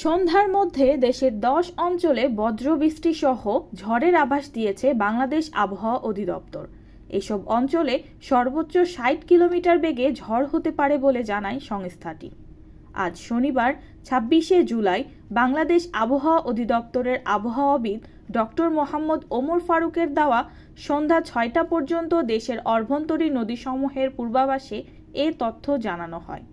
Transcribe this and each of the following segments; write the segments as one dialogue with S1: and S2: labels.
S1: সন্ধ্যার মধ্যে দেশের দশ অঞ্চলে বজ্রবৃষ্টি সহ ঝড়ের আভাস দিয়েছে বাংলাদেশ আবহাওয়া অধিদপ্তর। এসব অঞ্চলে সর্বোচ্চ ষাট কিলোমিটার বেগে ঝড় হতে পারে বলে জানায় সংস্থাটি। আজ শনিবার, ছাব্বিশে জুলাই, বাংলাদেশ আবহাওয়া অধিদপ্তরের আবহাওয়াবিদ ডক্টর মোহাম্মদ ওমর ফারুকের দেওয়া সন্ধ্যা ছয়টা পর্যন্ত দেশের অভ্যন্তরীণ নদীসমূহের পূর্বাভাসে এ তথ্য জানানো হয়।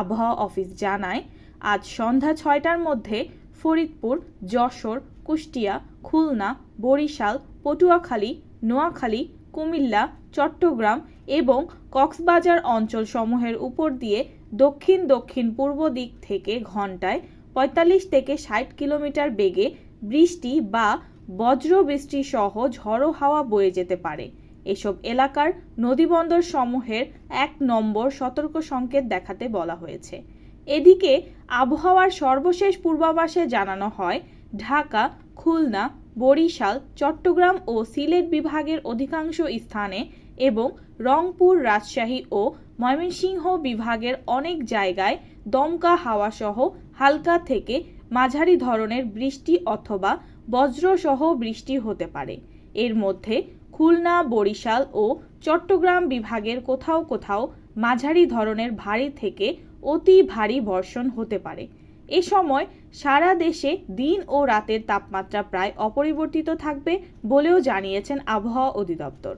S1: আবহাওয়া অফিস জানায় আজ সন্ধ্যা ছয়টার মধ্যে ফরিদপুর, যশোর, কুষ্টিয়া, খুলনা, বরিশাল, পটুয়াখালী, নোয়াখালী, কুমিল্লা, চট্টগ্রাম এবং কক্সবাজার অঞ্চলসমূহের উপর দিয়ে দক্ষিণ দক্ষিণ পূর্ব দিক থেকে ঘন্টায় পঁয়তাল্লিশ থেকে ষাট কিলোমিটার বেগে বৃষ্টি বা বজ্রবৃষ্টি সহ ঝড়ো হাওয়া বয়ে যেতে পারে। এসব এলাকার নদীবন্দর সমূহের এক নম্বর সতর্ক সংকেত দেখাতে বলা হয়েছে। এদিকে আবহাওয়ার সর্বশেষ পূর্বাভাসে জানানো হয়, ঢাকা, খুলনা, বরিশাল, চট্টগ্রাম ও সিলেট বিভাগের অধিকাংশ স্থানে এবং রংপুর, রাজশাহী ও ময়মনসিংহ বিভাগের অনেক জায়গায় দমকা হাওয়া সহ হালকা থেকে মাঝারি ধরনের বৃষ্টি অথবা বজ্রসহ বৃষ্টি হতে পারে। এর মধ্যে খুলনা, বরিশাল ও চট্টগ্রাম বিভাগের কোথাও কোথাও মাঝারি ধরনের ভারী থেকে অতি ভারী বর্ষণ হতে পারে। এ সময় সারা দেশে দিন ও রাতের তাপমাত্রা প্রায় অপরিবর্তিত থাকবে বলেও জানিয়েছেন আবহাওয়া অধিদপ্তর।